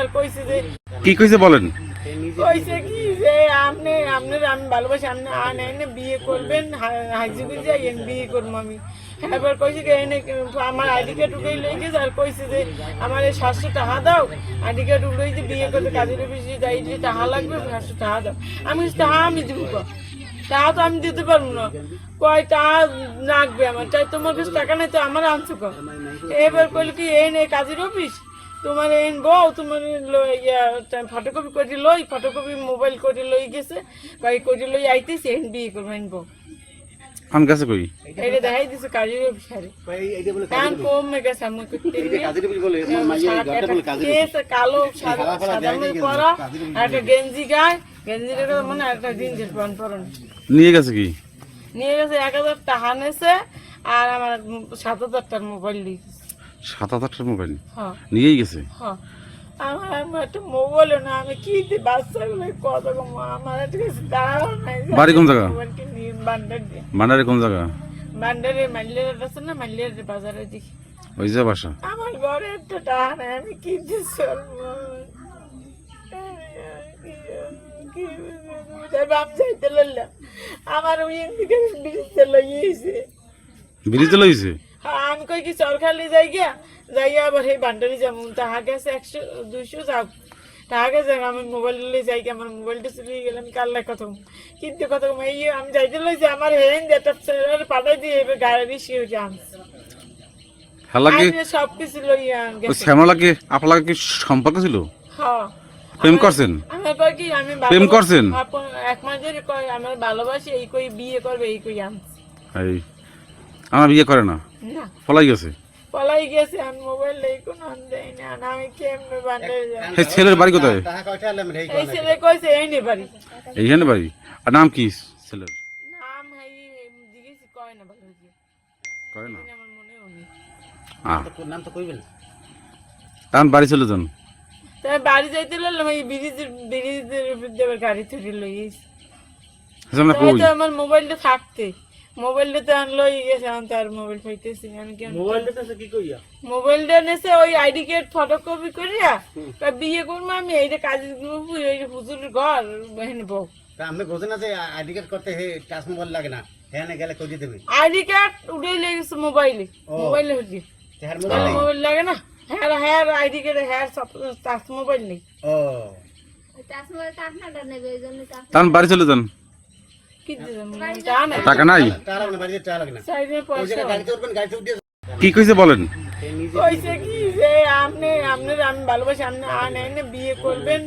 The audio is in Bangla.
আর কইছে যে কি কইছে বলেন? কইছে কি যে আপনি আপনার আমি ভালোবাসি আপনি আন এনে বিয়ে করবেন হাজিগুল যাই বিয়ে করব আমি। এবার কইছে কি এনে আমার আইডি কার্ড উঠে লই গেছে আর কইছে যে আমার এই সাতশো টাকা দাও। আইডি কার্ড উঠে যে বিয়ে করতে কাজের অফিসে যাই যে টাকা লাগবে সাতশো টাকা দাও। আমি টাকা আমি দিব। টাকা তো আমি দিতে পারব না। কয় টাকা লাগবে আমার তাই তোমার কাছে টাকা নেই তো আমার আনছো কো? এবার কইলো কি এই নে কাজের অফিস? তোমার এন বউ তোমার ফটোকপি করে লই ফটোকপি মোবাইল করে লই গেছে বাই করে লই আইতেছে এন বিয়ে করব এন বউ। আন কাছে কই? এটা দেখাই দিছে কাজের অফিসারে। কান কমে গেছে আমি করতে কালো সাদা সাদা পরা আর একটা গেঞ্জি গায়ে। গেঞ্জিটা মানে একটা জিন্সের প্যান্ট পরন। নিয়ে গেছে কি? নিয়ে গেছে এক হাজার টাকা নেছে আর আমার সাত হাজার টাকার মোবাইল দিয়েছে। সাত হাজার মোবাইল হ্যাঁ। নিয়েই গেছে। হ্যাঁ। আমার একটা মোবাইল না আমি কি দিই বাচ্চাগুলো কত কম আমার একটা কাছে দাঁড়াও নাই বাড়ি কোন জায়গা? ভান্ডারে কোন জায়গা? মাল্লিয়ার আছে না মাল্লিয়ার বাজারে দেখি ওই যে বাসা। আমার ঘরে একটা টাকা নাই আমি কি দিয়ে চলবো? কি বাপ যাইতে লইলাম। আমার ওই দিকে ব্রিজে লইছে হ্যাঁ, আমি কই কি সরকারি যাই গিয়া? যাই আবার সেই বান্ডারি যাব তাহা গেছে একশো দুইশো যাও। তাহা গেছে আমি মোবাইল লই যাই গিয়া আমার মোবাইলটা চলে গেলাম কাল্লা কত কিন্তু কত এই আমি যাইতে লইছি আমার হেন যেটা ছেলের পাঠাই দিয়ে এবার গাড়ি সে হচ্ছে আনছে। হেলাকে আমি সব কিছু লইয়া ওই গেছে। আপনার কি সম্পর্ক ছিল? হ্যাঁ। প্রেম করছেন? কি আমি প্রেম করছেন? এক মাস ধরে কয় আমার ভালোবাসি এই কই বিয়ে করবে এই কই আনছে। আমার বিয়ে করে না। না? পলাই গেছে? পলাই গেছে আমি মোবাইল লই কোনো দেই না। আমি কেমনে বান্ডারি যাব? সেই ছেলের বাড়ি কোথায়? এই ছেলে কইছে এই নে বাড়ি। এইখানে বাড়ি? আর নাম কি ছেলের? নাম হাই জিজ্ঞেস কয় না ভালো করে না? আমার মনেও নেই আহ। তখন বাড়ি চলে যান। তাই বাড়ি যাইতে লাগলাম এই ব্রিজের ব্রিজের উপর গাড়ি তুলে লই গেছি সামনে তাই কই? তো আমার মোবাইলটা থাকতে। মোবাইলটা তো আনলো গেছে আমি তো আর মোবাইল পাইতেছি না। আমি কেন মোবাইলটা নেছে ওই আইডি কার্ড ফটোকপি করিয়া তা বিয়ে করব আমি এইটা কাজের গ্রুপ এই হুজুরের ঘর বহেন বউ। আমি বোঝে না যে আইডি কার্ড করতে হে টাচ মোবাইল লাগে না হ্যাঁ গেলে কই দেবে আইডি কার্ড উঠে লেগেছে মোবাইলে মোবাইলে হচ্ছে তেহার মোবাইল মোবাইল লাগে না হ্যাঁ হ্যাঁ আইডি কার্ড হ্যাঁ সব টাচ মোবাইল নেই। ও। তখন বাড়ি চলে যান কি দিলাম জানে টাকা নাই টাকা লাগে না বাড়িতে টাকা লাগে না সাইডে ওই পয়সা জায়গায় গাড়িতে উঠবেন গাড়িতে উঠে কি কইছে বলেন? কইছে কি যে আপনি আপনার আমি ভালোবাসি, আপনি বিয়ে করবেন